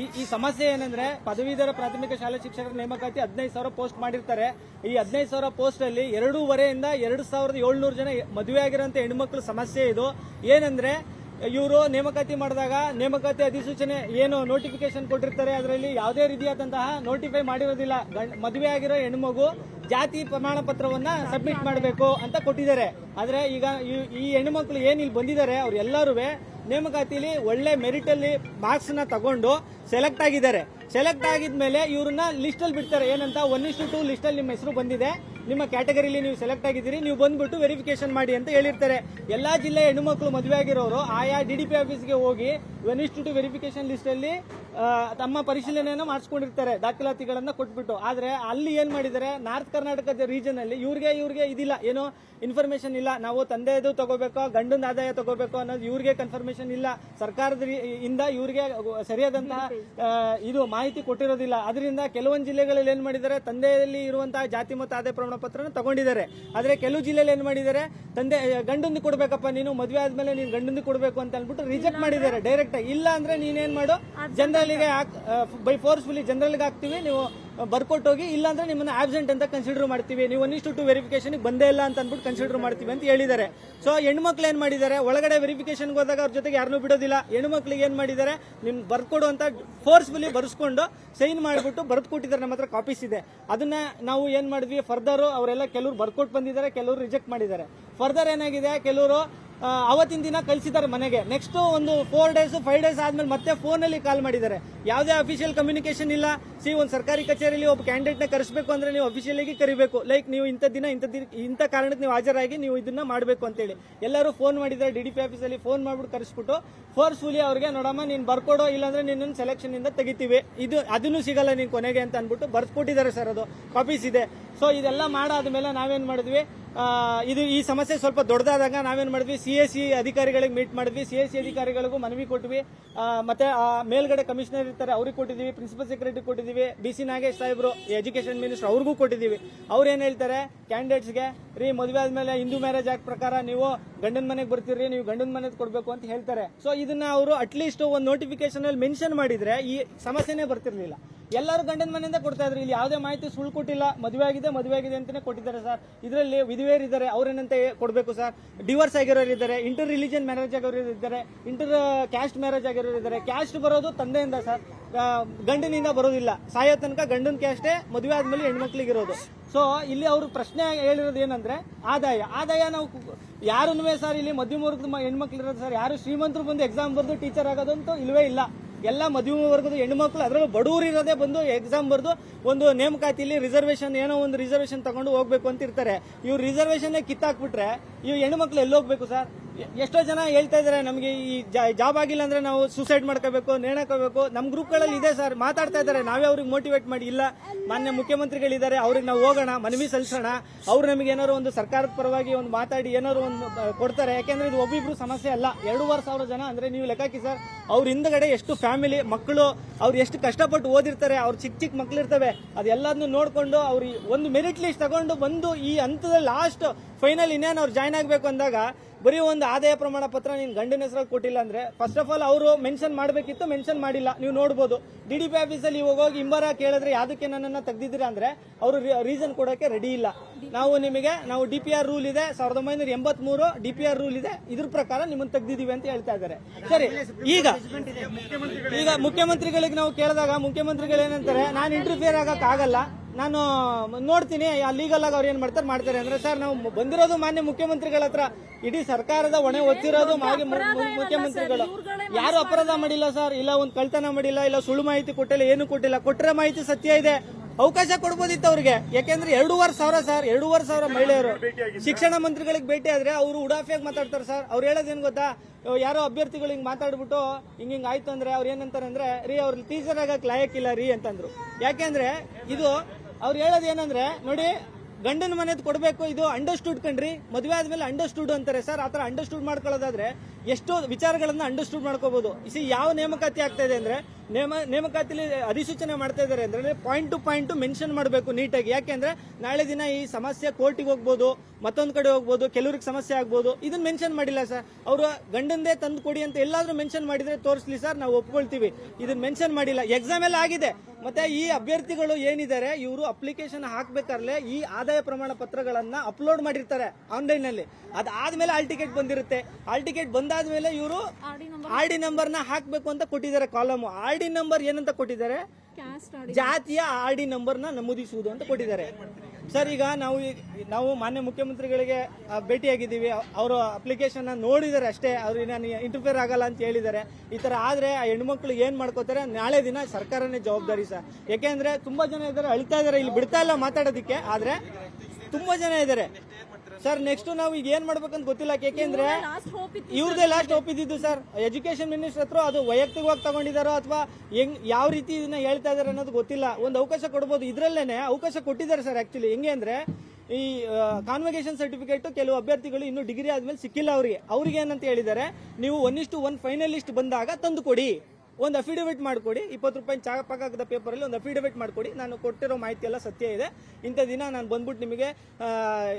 ಈ ಈ ಸಮಸ್ಯೆ ಏನಂದ್ರೆ ಪದವೀಧರ ಪ್ರಾಥಮಿಕ ಶಾಲೆ ಶಿಕ್ಷಕರ ನೇಮಕಾತಿ ಹದಿನೈದು ಸಾವಿರ ಪೋಸ್ಟ್ ಮಾಡಿರ್ತಾರೆ. ಈ ಹದಿನೈದು ಸಾವಿರ ಪೋಸ್ಟ್ ಅಲ್ಲಿ ಎರಡೂವರೆಯಿಂದ ಎರಡು ಸಾವಿರದ ಏಳ್ನೂರು ಜನ ಮದುವೆ ಆಗಿರೋಂಥ ಹೆಣ್ಮಕ್ಳು ಸಮಸ್ಯೆ ಇದು. ಏನಂದ್ರೆ ಇವರು ನೇಮಕಾತಿ ಮಾಡಿದಾಗ ನೇಮಕಾತಿ ಅಧಿಸೂಚನೆ ಏನು ನೋಟಿಫಿಕೇಶನ್ ಕೊಟ್ಟಿರ್ತಾರೆ, ಅದರಲ್ಲಿ ಯಾವುದೇ ರೀತಿಯಾದಂತಹ ನೋಟಿಫೈ ಮಾಡಿರೋದಿಲ್ಲ. ಮದುವೆ ಆಗಿರೋ ಹೆಣ್ಮಗು ಜಾತಿ ಪ್ರಮಾಣ ಪತ್ರವನ್ನ ಸಬ್ಮಿಟ್ ಮಾಡಬೇಕು ಅಂತ ಕೊಟ್ಟಿದ್ದಾರೆ. ಆದ್ರೆ ಈಗ ಈ- ಈ ಹೆಣ್ಮಕ್ಳು ಏನ್ ಇಲ್ಲಿ ಬಂದಿದ್ದಾರೆ, ಅವ್ರು ಎಲ್ಲರೂ ನೇಮಕಾತಿಲಿ ಒಳ್ಳೆ ಮೆರಿಟ್ ಅಲ್ಲಿ ಮಾರ್ಕ್ಸ್ನ ತಗೊಂಡು ಸೆಲೆಕ್ಟ್ ಆಗಿದ್ದಾರೆ. ಸೆಲೆಕ್ಟ್ ಆಗಿದ್ಮೇಲೆ ಇವ್ರನ್ನ ಲಿಸ್ಟ್ ಅಲ್ಲಿ ಬಿಡ್ತಾರೆ. ಏನಂತ? ಒನ್ ಇಷ್ಟು ಟೂ ಲಿಸ್ಟ್ ಅಲ್ಲಿ ನಿಮ್ಮ ಹೆಸರು ಬಂದಿದೆ. ನಿಮ್ಮ ಕ್ಯಾಟಗರಿಲಿ ನೀವು ಸೆಲೆಕ್ಟ್ ಆಗಿದ್ದೀರಿ, ನೀವು ಬಂದ್ಬಿಟ್ಟು ವೆರಿಫಿಕೇಶನ್ ಮಾಡಿ ಅಂತ ಹೇಳಿರ್ತಾರೆ. ಎಲ್ಲಾ ಜಿಲ್ಲೆ ಹೆಣ್ಣುಮಕ್ಳು ಮದುವೆ ಆಗಿರೋರು ಆಯಾ ಡಿ ಡಿ ಪಿ ಆಫೀಸ್ಗೆ ಹೋಗಿ ಟು ವೆರಿಫಿಕೇಶನ್ ಲಿಸ್ಟ್ ಅಲ್ಲಿ ತಮ್ಮ ಪರಿಶೀಲನೆಯನ್ನು ಮಾಡಿಸ್ಕೊಂಡಿರ್ತಾರೆ ದಾಖಲಾತಿಗಳನ್ನ ಕೊಟ್ಬಿಟ್ಟು. ಆದ್ರೆ ಅಲ್ಲಿ ಏನ್ ಮಾಡಿದ್ದಾರೆ ನಾರ್ತ್ ಕರ್ನಾಟಕದ ರೀಜನ್ ಅಲ್ಲಿ ಇವ್ರಿಗೆ ಇವ್ರಿಗೆ ಇದಿಲ್ಲ ಏನು ಇನ್ಫಾರ್ಮೇಶನ್ ಇಲ್ಲ. ನಾವು ತಂದೆಯದು ತಗೋಬೇಕೋ ಗಂಡನ ಆದಾಯ ತಗೋಬೇಕು ಅನ್ನೋದು ಇವ್ರಿಗೆ ಕನ್ಫರ್ಮೇಶನ್ ಇಲ್ಲ. ಸರ್ಕಾರದ ಇಂದ ಇವ್ರಿಗೆ ಸರಿಯಾದಂತಹ ಇದು ಮಾಹಿತಿ ಕೊಟ್ಟಿರೋದಿಲ್ಲ. ಅದರಿಂದ ಕೆಲವೊಂದು ಜಿಲ್ಲೆಗಳಲ್ಲಿ ಏನ್ ಮಾಡಿದ್ದಾರೆ ತಂದೆಯಲ್ಲಿ ಇರುವಂತಹ ಜಾತಿ ಮತ್ತು ಆದಾಯ ಪ್ರಮಾಣ ಪತ್ರನ ತಗೊಂಡಿದ್ದಾರೆ. ಆದ್ರೆ ಕೆಲವು ಜಿಲ್ಲೆಯಲ್ಲಿ ಏನ್ ಮಾಡಿದ್ದಾರೆ ತಂದೆ ಗಂಡೊಂದು ಕೊಡ್ಬೇಕಪ್ಪ ನೀನು ಮದುವೆ ಆದ್ಮೇಲೆ ನೀನು ಗಂಡೊಂದು ಕೊಡ್ಬೇಕು ಅಂತ ಅಂದ್ಬಿಟ್ಟು ರಿಜೆಕ್ಟ್ ಮಾಡಿದ್ದಾರೆ ಡೈರೆಕ್ಟ್ ಇಲ್ಲ ಅಂದ್ರೆ ನೀನೇನ್ ಮಾಡು? ಜನರಲ್ಗೆ ಬೈ ಫೋರ್ಸ್ಫುಲಿ ಜನರಲ್ಗೆ ಹಾಕ್ತಿವಿ. ನೀವು ಬರ್ಕೊಟ್ಟು ಹೋಗಿ ಇಲ್ಲ ಅಂದ್ರೆ ನಿಮ್ಮನ್ನ ಆಬ್ಸೆಂಟ್ ಅಂತ ಕನ್ಸಿಡರ್ ಮಾಡ್ತೀವಿ. ನೀವು ಒನ್ ಇಷ್ಟು ಟು ವೆರಿಫಿಕೇಶನ್ ಬಂದೇ ಇಲ್ಲ ಅಂತ ಅಂದ್ಬಿಟ್ಟು ಕನ್ಸಿಡರ್ ಮಾಡ್ತೀವಿ ಅಂತ ಹೇಳಿದ್ದಾರೆ. ಸೊ ಹೆಣ್ಮಕ್ಳು ಏನ್ ಮಾಡಿದ್ದಾರೆ? ಒಳಗಡೆ ವೆರಿಫಿಕೇಶನ್ ಹೋದಾಗ ಅವ್ರ ಜೊತೆಗೆ ಯಾರನ್ನೂ ಬಿಡೋದಿಲ್ಲ. ಹೆಣ್ಮಕ್ಳಿಗೆ ಏನ್ ಮಾಡಿದ್ದಾರೆ? ನಿಮ್ ಬರ್ಕೊಡು ಅಂತ ಫೋರ್ಸ್ಫುಲಿ ಬರ್ಸ್ಕೊಂಡು ಸೈನ್ ಮಾಡಿಬಿಟ್ಟು ಬರ್ದು ಕೊಟ್ಟಿದ್ದಾರೆ ನಮ್ಮ ಹತ್ರ ಕಾಪೀಸ್ ಇದೆ. ಅದನ್ನ ನಾವು ಏನ್ ಮಾಡಿದ್ವಿ? ಫರ್ದರ್ ಅವರೆಲ್ಲ ಕೆಲವರು ಬರ್ಕೊಟ್ಟು ಬಂದಿದ್ದಾರೆ ಕೆಲವರು ರಿಜೆಕ್ಟ್ ಮಾಡಿದ್ದಾರೆ. ಫರ್ದರ್ ಏನಾಗಿದೆ? ಕೆಲವರು ಅವತ್ತಿನ ದಿನ ಕಳಿಸಿದ್ದಾರೆ ಮನೆಗೆ. ನೆಕ್ಸ್ಟ್ ಒಂದು ಫೋರ್ ಡೇಸ್ ಫೈವ್ ಡೇಸ್ ಆದ್ಮೇಲೆ ಮತ್ತೆ ಫೋನಲ್ಲಿ ಕಾಲ್ ಮಾಡಿದ್ದಾರೆ. ಯಾವುದೇ ಅಫಿಷಿಯಲ್ ಕಮ್ಯುನಿಕೇಶನ್ ಇಲ್ಲ. ಸಿ ಒಂದು ಸರ್ಕಾರಿ ಕಚೇರಿಯಲ್ಲಿ ಒಬ್ಬ ಕ್ಯಾಂಡಿಡೇಟ್ನ ಕರೆಸಬೇಕು ಅಂದ್ರೆ ನೀವು ಅಫಿಷಿಯಲಿಗೆ ಕರಿಬೇಕು. ಲೈಕ್ ನೀವು ಇಂಥ ದಿನ ಇಂಥ ದಿನ, ಇಂಥ ಕಾರಣಕ್ಕೆ ನೀವು ಹಾಜರಾಗಿ ನೀವು ಇದನ್ನ ಮಾಡಬೇಕು ಅಂತೇಳಿ. ಎಲ್ಲರೂ ಫೋನ್ ಮಾಡಿದ್ದಾರೆ ಡಿ ಡಿ ಪಿ ಆಫೀಸಲ್ಲಿ ಫೋನ್ ಮಾಡ್ಬಿಟ್ಟು ಕರೆಸ್ಬಿಟ್ಟು ಫೋರ್ಸ್ಫುಲಿ ಅವ್ರಿಗೆ, ನೋಡಮ್ಮ, ನೀನು ಬರ್ಕೊಡೋ ಇಲ್ಲಾಂದ್ರೆ ನಿನ್ನನ್ನು ಸೆಲೆಕ್ಷನ್ ಇಂದ ತೆಗಿತೀವಿ. ಇದು, ಅದನ್ನು ಸಿಗಲ್ಲ ನೀನು ಕೊನೆಗೆ ಅಂತ ಅಂದ್ಬಿಟ್ಟು ಬರ್ಕೊಟ್ಟಿದ್ದಾರೆ ಸರ್ ಅದು. ಕಾಪೀಸ್ ಇದೆ. ಸೊ ಇದೆಲ್ಲ ಮಾಡಾದ್ಮೇಲೆ ನಾವೇನ್ ಮಾಡಿದ್ವಿ? ಇದು ಈ ಸಮಸ್ಯೆ ಸ್ವಲ್ಪ ದೊಡ್ಡದಾದಾಗ ನಾವೇನ್ ಮಾಡಿದ್ವಿ? ಸಿ ಎಸ್ ಸಿ ಅಧಿಕಾರಿಗಳಿಗೆ ಮೀಟ್ ಮಾಡಿದ್ವಿ. ಸಿ ಎಸ್ ಸಿ ಅಧಿಕಾರಿಗಳಿಗೂ ಮನವಿ ಕೊಟ್ವಿ. ಮತ್ತೆ ಮೇಲ್ಗಡೆ ಕಮಿಷನರ್ ಇರ್ತಾರೆ, ಅವ್ರಿಗೆ ಕೊಟ್ಟಿದ್ದೀವಿ. ಪ್ರಿನ್ಸಿಪಲ್ ಸೆಕ್ರೆಟರಿ ಕೊಟ್ಟಿದ್ದೀವಿ. ಬಿ ಸಿ ನಾಗೇಶ್ ಸಾಹೇಬ್ರು ಎಜುಕೇಶನ್ ಮಿನಿಸ್ಟರ್ ಅವ್ರಿಗೂ ಕೊಟ್ಟಿದ್ದೀವಿ. ಅವ್ರು ಏನು ಹೇಳ್ತಾರೆ? ಕ್ಯಾಂಡಿಡೇಟ್ಸ್ಗೆ ರೀ, ಮದುವೆ ಆದ್ಮೇಲೆ ಹಿಂದೂ ಮ್ಯಾರೇಜ್ ಆಕ್ಟ್ ಪ್ರಕಾರ ನೀವು ಗಂಡನ ಮನೆಗೆ ಬರ್ತೀರಿ, ನೀವು ಗಂಡನ ಮನೆಗೆ ಕೊಡಬೇಕು ಅಂತ ಹೇಳ್ತಾರೆ. ಸೊ ಇದನ್ನ ಅವರು ಅಟ್ಲೀಸ್ಟ್ ಒಂದು ನೋಟಿಫಿಕೇಶನ್ ಅಲ್ಲಿ ಮೆನ್ಷನ್ ಮಾಡಿದ್ರೆ ಈ ಸಮಸ್ಯೆನೇ ಬರ್ತಿರ್ಲಿಲ್ಲ. ಎಲ್ಲರೂ ಗಂಡನ ಮನೆಯಿಂದ ಕೊಡ್ತಾ ಇದ್ರು. ಇಲ್ಲಿ ಯಾವುದೇ ಮಾಹಿತಿ ಸುಳ್ಳು ಕೊಟ್ಟಿಲ್ಲ. ಮದುವೆ ಆಗಿದೆ ಮದುವೆ ಆಗಿದೆ ಅಂತಲೇ ಕೊಟ್ಟಿದ್ದಾರೆ ಸರ್. ಇದರಲ್ಲಿ ವಿಧವೆಯರಿದ್ದಾರೆ, ಅವ್ರೇನಂತ ಕೊಡಬೇಕು ಸರ್? ಡಿವೋರ್ಸ್ ಆಗಿರೋರು ಇದ್ದಾರೆ, ಇಂಟರ್ ರಿಲಿಜನ್ ಮ್ಯಾರೇಜ್ ಆಗಿರೋರು ಇದ್ದಾರೆ, ಇಂಟರ್ ಕ್ಯಾಸ್ಟ್ ಮ್ಯಾರೇಜ್ ಆಗಿರೋರು ಇದ್ದಾರೆ. ಕ್ಯಾಸ್ಟ್ ಬರೋದು ತಂದೆಯಿಂದ ಸರ್. ಗಂಡನಿಂದ ಬರೋದಿಲ್ಲ. ಸಾಯೋ ತನಕ ಗಂಡನ ಕ್ಯಾಸ್ಟೇ ಮದುವೆ ಆದಮೇಲೆ ಹೆಣ್ಮಕ್ಳಿಗಿರೋದು ಸೊ ಇಲ್ಲಿ ಅವರು ಪ್ರಶ್ನೆ ಹೇಳಿರೋದು ಏನಂದ್ರೆ, ಆದಾಯ. ಆದಾಯ ನಾವು ಯಾರನ್ನೂ ಸರ್, ಇಲ್ಲಿ ಮಧ್ಯಮ ವರ್ಗದ ಹೆಣ್ಮಕ್ಳು ಇರೋದು ಸರ್. ಯಾರು ಶ್ರೀಮಂತರು ಬಂದು ಎಕ್ಸಾಮ್ ಬರೆದು ಟೀಚರ್ ಆಗೋದಂತೂ ಇಲ್ವೇ ಇಲ್ಲ. ಎಲ್ಲ ಮಧ್ಯಮ ವರ್ಗದ ಹೆಣ್ಮಕ್ಳು ಅದರಲ್ಲೂ ಬಡವರು ಇರೋದೇ ಬಂದು ಎಕ್ಸಾಮ್ ಬರೆದು ಒಂದು ನೇಮಕಾತಿಲಿ ರಿಸರ್ವೇಶನ್ ಏನೋ ಒಂದು ರಿಸರ್ವೇಶನ್ ತಗೊಂಡು ಹೋಗ್ಬೇಕು ಅಂತ ಇರ್ತಾರೆ. ಇವ್ರು ರಿಸರ್ವೇಶನ್ ಕಿತ್ತಾಕ್ಬಿಟ್ರೆ ಇವ್ ಹೆಣ್ಮಕ್ಳು ಎಲ್ಲಿ ಹೋಗ್ಬೇಕು ಸರ್ ಎಷ್ಟೋ ಜನ ಹೇಳ್ತಾ ಇದಾರೆ, ನಮಗೆ ಈ ಜಾಬ್ ಆಗಿಲ್ಲ ಅಂದ್ರೆ ನಾವು ಸೂಸೈಡ್ ಮಾಡ್ಕೋಬೇಕು ನೇಣಕೋಬೇಕು ನಮ್ಮ ಗ್ರೂಪ್ಗಳಲ್ಲಿ ಇದೆ ಸರ್ ಮಾತಾಡ್ತಾ ಇದ್ದಾರೆ ನಾವೇ ಅವ್ರಿಗೆ ಮೋಟಿವೇಟ್ ಮಾಡಿ, ಇಲ್ಲ, ಮಾನ್ಯ ಮುಖ್ಯಮಂತ್ರಿಗಳಿದ್ದಾರೆ, ಅವ್ರಿಗೆ ನಾವು ಹೋಗೋಣ, ಮನವಿ ಸಲ್ಲಿಸೋಣ. ಅವ್ರು ನಮಗೆ ಏನಾದ್ರು ಒಂದು ಸರ್ಕಾರದ ಪರವಾಗಿ ಒಂದು ಮಾತಾಡಿ, ಏನಾದ್ರು ಒಂದು ಕೊಡ್ತಾರೆ. ಯಾಕೆಂದ್ರೆ ಇದು ಒಬ್ಬಿಬ್ರು ಸಮಸ್ಯೆ ಅಲ್ಲ. ಎರಡೂವರೆ ಸಾವಿರ ಜನ ಅಂದ್ರೆ ನೀವು ಲೆಕ್ಕಾಕಿ ಸರ್ ಅವ್ರ ಹಿಂದ್ಗಡೆ ಎಷ್ಟು ಫ್ಯಾಮಿಲಿ ಮಕ್ಕಳು ಅವ್ರು ಎಷ್ಟು ಕಷ್ಟಪಟ್ಟು ಓದಿರ್ತಾರೆ, ಅವ್ರು ಚಿಕ್ಕ ಚಿಕ್ಕ ಮಕ್ಳು ಇರ್ತವೆ ಅದೆಲ್ಲದನ್ನು ನೋಡಿಕೊಂಡು ಅವ್ರಿಗೆ ಒಂದು ಮೆರಿಟ್ ಲಿಸ್ಟ್ ತಗೊಂಡು ಬಂದು ಈ ಹಂತದಲ್ಲಿ ಲಾಸ್ಟ್ ಫೈನಲ್ ಇನ್ನೇನು ಅವ್ರು ಜಾಯ್ನ್ ಆಗಬೇಕು ಅಂದಾಗ ಬರೀ ಒಂದು ಆದಾಯ ಪ್ರಮಾಣ ಪತ್ರ ನೀನು ಗಂಡನ ಹೆಸರಲ್ಲಿ ಕೊಟ್ಟಿಲ್ಲ ಅಂದ್ರೆ ಫಸ್ಟ್ ಆಫ್ ಆಲ್ ಅವರು ಮೆನ್ಷನ್ ಮಾಡಬೇಕಿತ್ತು ಮೆನ್ಷನ್ ಮಾಡಿಲ್ಲ. ನೀವು ನೋಡ್ಬೋದು. ಡಿ ಡಿ ಪಿ ಆಫೀಸಲ್ಲಿ ಇವಾಗ ಹೋಗಿ ಇಂಬರ ಕೇಳಿದ್ರೆ ಯಾವುದಕ್ಕೆ ನನ್ನನ್ನು ತೆಗ್ದಿದ್ದೀರಾ ಅಂದ್ರೆ, ಅವರು ರೀಸನ್ ಕೊಡೋಕ್ಕೆ ರೆಡಿ ಇಲ್ಲ. ನಾವು ನಿಮಗೆ, ನಾವು ಡಿ ಪಿ ಆರ್ ರೂಲ್ ಇದೆ, ಸಾವಿರದ ಒಂಬೈನೂರ ಎಂಬತ್ಮೂರು ಡಿ ಪಿ ಆರ್ ರೂಲ್ ಇದೆ. ಇದ್ರ ಪ್ರಕಾರ ನಿಮ್ಮನ್ನು ತೆಗ್ದಿದೀವಿ ಅಂತ ಹೇಳ್ತಾ ಇದ್ದಾರೆ. ಸರಿ, ಈಗ ಈಗ ಮುಖ್ಯಮಂತ್ರಿಗಳಿಗೆ ನಾವು ಕೇಳಿದಾಗ ಮುಖ್ಯಮಂತ್ರಿಗಳು ಏನಂತಾರೆ ನಾನು ಇಂಟರ್ಫಿಯರ್ ಆಗೋಕ್ಕಾಗಲ್ಲ. ನಾನು ನೋಡ್ತೀನಿ ಲೀಗಲ್ ಆಗಿ ಅವ್ರು ಏನ್ ಮಾಡ್ತಾರೆ ಮಾಡ್ತಾರೆ. ಅಂದ್ರೆ ಸರ್ ನಾವು ಬಂದಿರೋದು ಮಾನ್ಯ ಮುಖ್ಯಮಂತ್ರಿಗಳ ಹತ್ರ. ಇಡೀ ಸರ್ಕಾರದ ಹೊಣೆ ಒತ್ತಿರೋದು ಮಾಜಿ ಮುಖ್ಯಮಂತ್ರಿಗಳು. ಯಾರು ಅಪರಾಧ ಮಾಡಿಲ್ಲ ಸರ್? ಇಲ್ಲ ಒಂದು ಕಳ್ತನ ಮಾಡಿಲ್ಲ ಇಲ್ಲ ಸುಳ್ಳು ಮಾಹಿತಿ ಕೊಟ್ಟಿಲ್ಲ ಏನು ಕೊಟ್ಟಿಲ್ಲ. ಕೊಟ್ಟರೆ ಮಾಹಿತಿ ಸತ್ಯ ಇದೆ. ಅವಕಾಶ ಕೊಡ್ಬೋದಿತ್ತು ಅವ್ರಿಗೆ. ಯಾಕೆಂದ್ರೆ ಎರಡೂವರೆ ಸಾವಿರ ಸರ್ ಎರಡೂವರೆ ಸಾವಿರ ಮಹಿಳೆಯರು. ಶಿಕ್ಷಣ ಮಂತ್ರಿಗಳಿಗೆ ಭೇಟಿ ಆದ್ರೆ ಅವರು ಉಡಾಫಿಯಾಗಿ ಮಾತಾಡ್ತಾರೆ ಸರ್. ಅವ್ರು ಹೇಳೋದೇನು ಗೊತ್ತಾ? ಯಾರೋ ಅಭ್ಯರ್ಥಿಗಳು ಹಿಂಗ್ ಮಾತಾಡ್ಬಿಟ್ಟು ಹಿಂಗ್ ಹಿಂಗ್ ಆಯ್ತು ಅಂದ್ರೆ ಅವ್ರು ಏನಂತಾರೆ ಅಂದ್ರೆ ರೀ ಅವ್ರ ಟೀಚರ್ ಆಗಕ್ ಇಲ್ಲ ರೀ ಅಂತಂದ್ರು. ಯಾಕೆಂದ್ರೆ ಇದು ಅವ್ರು ಹೇಳೋದು ಏನಂದ್ರೆ, ನೋಡಿ, ಗಂಡನ ಮನೆದು ಕೊಡಬೇಕು, ಇದು ಅಂಡರ್ಸ್ಟೂಡ್ ಕಣ್ರಿ. ಮದುವೆ ಆದ್ಮೇಲೆ ಅಂಡರ್ಸ್ಟೂಡ್ ಅಂತಾರೆ. ಸರ್ ಆತರ ಅಂಡರ್ಸ್ಟೂಡ್ ಮಾಡ್ಕೊಳ್ಳೋದಾದ್ರೆ ಎಷ್ಟೋ ವಿಚಾರಗಳನ್ನ ಅಂಡರ್ಸ್ಟೂಡ್ ಮಾಡ್ಕೋಬಹುದು ಇಸಿ ಯಾವ ನೇಮಕಾತಿ ಆಗ್ತಾ ಇದೆ ಅಂದ್ರೆ, ನೇಮ, ನೇಮಕಾತಿಲಿ ಅಧಿಸೂಚನೆ ಮಾಡ್ತಾ ಇದ್ದಾರೆ ಅಂದ್ರೆ ಪಾಯಿಂಟ್ ಟು ಪಾಯಿಂಟ್ ಮೆನ್ಷನ್ ಮಾಡಬೇಕು ನೀಟಾಗಿ. ಯಾಕೆಂದ್ರೆ ನಾಳೆ ದಿನ ಈ ಸಮಸ್ಯೆ ಕೋರ್ಟಿಗೆ ಹೋಗ್ಬೋದು, ಮತ್ತೊಂದು ಕಡೆ ಹೋಗ್ಬೋದು, ಕೆಲವ್ರಿಗೆ ಸಮಸ್ಯೆ ಆಗ್ಬೋದು ಇದನ್ನ ಮೆನ್ಷನ್ ಮಾಡಿಲ್ಲ ಸರ್. ಅವರು ಗಂಡಂದೇ ತಂದು ಕೊಡಿ ಅಂತ ಎಲ್ಲಾದ್ರೂ ಮೆನ್ಷನ್ ಮಾಡಿದ್ರೆ ತೋರಿಸ್ಲಿ ಸರ್, ನಾವು ಒಪ್ಕೊಳ್ತೀವಿ. ಇದನ್ನ ಮೆನ್ಷನ್ ಮಾಡಿಲ್ಲ. ಎಕ್ಸಾಮ್ ಎಲ್ಲ ಆಗಿದೆ. ಮತ್ತೆ ಈ ಅಭ್ಯರ್ಥಿಗಳು ಏನಿದ್ದಾರೆ ಇವರು ಅಪ್ಲಿಕೇಶನ್ ಹಾಕ್ಬೇಕಾರ್ಲೆ ಈ ಆದಾಯ ಪ್ರಮಾಣ ಪತ್ರಗಳನ್ನ ಅಪ್ಲೋಡ್ ಮಾಡಿರ್ತಾರೆ ಆನ್ಲೈನ್ನಲ್ಲಿ ಅದಾದ್ಮೇಲೆ ಆಲ್ ಟಿಕೆಟ್ ಬಂದಿರುತ್ತೆ. ಆಲ್ ಟಿಕೆಟ್ ಬಂದಾದ್ಮೇಲೆ ಇವರು ಆರ್ ಡಿ ನಂಬರ್ನ ಹಾಕ್ಬೇಕು ಅಂತ ಕೊಟ್ಟಿದ್ದಾರೆ ಕಾಲಮ್ ಆರ್ ಡಿ ನಂಬರ್ ಏನಂತ ಕೊಟ್ಟಿದ್ದಾರೆ? ಜಾತಿಯ ಆರ್ ಡಿ ನಂಬರ್ನ ನಮೂದಿಸುವುದು ಅಂತ ಕೊಟ್ಟಿದ್ದಾರೆ. ಸರ್, ಈಗ ನಾವು ನಾವು ಮಾನ್ಯ ಮುಖ್ಯಮಂತ್ರಿಗಳಿಗೆ ಭೇಟಿಯಾಗಿದ್ದೀವಿ. ಅವರು ಅಪ್ಲಿಕೇಶನ್ ನೋಡಿದ್ದಾರೆ ಅಷ್ಟೇ. ಅವ್ರು ನಾನು ಇಂಟರ್ಫಿಯರ್ ಆಗಲ್ಲ ಅಂತ ಹೇಳಿದ್ದಾರೆ. ಈ ಥರ ಆದ್ರೆ ಆ ಹೆಣ್ಮಕ್ಳು ಏನು ಮಾಡ್ಕೋತಾರೆ? ನಾಳೆ ದಿನ ಸರ್ಕಾರನೇ ಜವಾಬ್ದಾರಿ ಸರ್. ಯಾಕೆಂದ್ರೆ ತುಂಬಾ ಜನ ಇದ್ದಾರೆ, ಅಳ್ತಾ ಇದ್ದಾರೆ. ಇಲ್ಲಿ ಬಿಡ್ತಾ ಇಲ್ಲ ಮಾತಾಡೋದಕ್ಕೆ. ಆದ್ರೆ ತುಂಬಾ ಜನ ಇದ್ದಾರೆ. ಸರ್ ನೆಕ್ಸ್ಟ್ ನಾವು ಈಗ ಏನ್ ಮಾಡ್ಬೇಕಂತ ಗೊತ್ತಿಲ್ಲ ಯಾಕೆಂದ್ರೆ ಲಾಸ್ಟ್ ಹೋಪ್ ಇದ್ದಿದ್ದು ಸರ್ ಎಜುಕೇಶನ್ ಮಿನಿಸ್ಟರ್ ಹತ್ರ ಅದು ವೈಯಕ್ತಿಕವಾಗಿ ತಗೊಂಡಿದಾರೋ ಅಥವಾ ಹೆಂಗ್ ಯಾವ ರೀತಿ ಇದನ್ನ ಹೇಳ್ತಾ ಇದಾರೆ ಅನ್ನೋದು ಗೊತ್ತಿಲ್ಲ. ಒಂದು ಅವಕಾಶ ಕೊಡ್ಬೋದು. ಇದ್ರಲ್ಲೇನೆ ಅವಕಾಶ ಕೊಟ್ಟಿದ್ದಾರೆ ಸರ್ ಆಕ್ಚುಲಿ ಹೆಂಗೆ ಅಂದ್ರೆ ಈ ಕಾನ್ವಕೇಶನ್ ಸರ್ಟಿಫಿಕೇಟ್ ಕೆಲವು ಅಭ್ಯರ್ಥಿಗಳು ಇನ್ನು ಡಿಗ್ರಿ ಆದ್ಮೇಲೆ ಸಿಕ್ಕಿಲ್ಲ ಅವರಿಗೆ. ಅವ್ರಿಗೆ ಏನಂತ ಹೇಳಿದ್ದಾರೆ ನೀವು ಒನ್ ಇಷ್ಟು ಒನ್ ಫೈನಲಿಸ್ಟ್ ಬಂದಾಗ ತಂದು ಕೊಡಿ. ಒಂದು ಅಫಿಡವಿಟ್ ಮಾಡಿಕೊಡಿ. ಇಪ್ಪತ್ತು ರೂಪಾಯಿ ಚಾಪಕಾಗದ ಪೇಪರಲ್ಲಿ ಒಂದು ಅಫಿಡವಿಟ್ ಮಾಡಿಕೊಡಿ. ನಾನು ಕೊಟ್ಟಿರೋ ಮಾಹಿತಿ ಎಲ್ಲ ಸತ್ಯ ಇದೆ. ಇಂಥ ದಿನ ನಾನು ಬಂದ್ಬಿಟ್ಟು ನಿಮಗೆ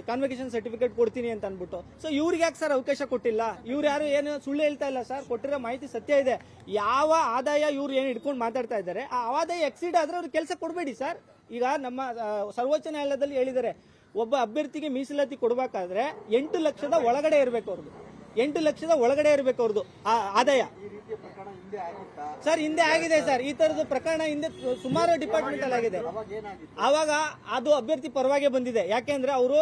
ಕಾನ್ವಕೇಶನ್ ಸರ್ಟಿಫಿಕೇಟ್ ಕೊಡ್ತೀನಿ ಅಂತ ಅಂದ್ಬಿಟ್ಟು. ಸೊ ಇವ್ರಿಗೆ ಯಾಕೆ ಸರ್ ಅವಕಾಶ ಕೊಟ್ಟಿಲ್ಲ? ಇವ್ರು ಯಾರು ಏನು ಸುಳ್ಳು ಹೇಳ್ತಾ ಇಲ್ಲ ಸರ್? ಕೊಟ್ಟಿರೋ ಮಾಹಿತಿ ಸತ್ಯ ಇದೆ. ಯಾವ ಆದಾಯ ಇವ್ರು ಏನು ಇಟ್ಕೊಂಡು ಮಾತಾಡ್ತಾ ಇದ್ದಾರೆ? ಆ ಆದಾಯ ಎಕ್ಸಿಡ್ ಆದರೆ ಅವ್ರಿಗೆ ಕೆಲಸ ಕೊಡಬೇಡಿ ಸರ್. ಈಗ ನಮ್ಮ ಸರ್ವೋಚ್ಚ ನ್ಯಾಯಾಲಯದಲ್ಲಿ ಹೇಳಿದ್ದಾರೆ. ಒಬ್ಬ ಅಭ್ಯರ್ಥಿಗೆ ಮೀಸಲಾತಿ ಕೊಡಬೇಕಾದ್ರೆ ಎಂಟು ಲಕ್ಷದ ಒಳಗಡೆ ಇರಬೇಕು ಅವ್ರದ್ದು ಎಂಟು ಲಕ್ಷದ ಒಳಗಡೆ ಇರಬೇಕು ಅವ್ರದ್ದು ಆ ಆದಾಯ. ಸರ್ ಹಿಂದೆ ಆಗಿದೆ ಸರ್. ಈ ತರದ ಪ್ರಕರಣ ಹಿಂದೆ ಸುಮಾರು ಡಿಪಾರ್ಟ್ಮೆಂಟ್ ಅಲ್ಲಿ ಆಗಿದೆ. ಅವಾಗ ಅದು ಅಭ್ಯರ್ಥಿ ಪರವಾಗಿ ಬಂದಿದೆ. ಯಾಕೆಂದ್ರೆ ಅವರು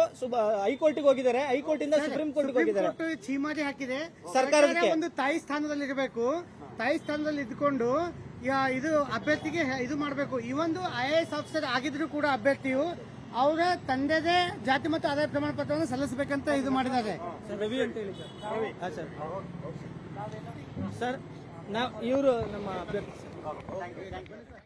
ಹೈಕೋರ್ಟ್ಗೆ ಹೋಗಿದ್ದಾರೆ. ಹೈಕೋರ್ಟ್ ಇಂದ ಸುಪ್ರೀಂ ಕೋರ್ಟ್ಗೆ ಹೋಗಿದ್ದಾರೆ. ಕೋರ್ಟ್ ಚೀಮಾರಿ ಹಾಕಿದೆ. ಸರ್ಕಾರಕ್ಕೆ. ಸರ್ಕಾರ ಒಂದು ತಾಯಿ ಸ್ಥಾನದಲ್ಲಿ ಇರಬೇಕು. ತಾಯಿ ಸ್ಥಾನದಲ್ಲಿ ಇದ್ಕೊಂಡು ಇದು ಅಭ್ಯರ್ಥಿಗೆ ಇದು ಮಾಡಬೇಕು. ಈ ಒಂದು ಐ ಎ ಎಸ್ ಆಫೀಸರ್ ಆಗಿದ್ರು ಕೂಡ ಅಭ್ಯರ್ಥಿಯು ಅವರ ತಂದೆದೇ ಜಾತಿ ಮತ್ತು ಆದಾಯ ಪ್ರಮಾಣ ಪತ್ರವನ್ನು ಸಲ್ಲಿಸಬೇಕಂತ ಇದು ಮಾಡಿದ್ದಾರೆ. ಸರ್, ರವಿ ಅಂತ ಹೇಳಿ ಸರ್. ಸರ್. ನಾವು ಇವರು ನಮ್ಮ ಅಭ್ಯರ್ಥಿ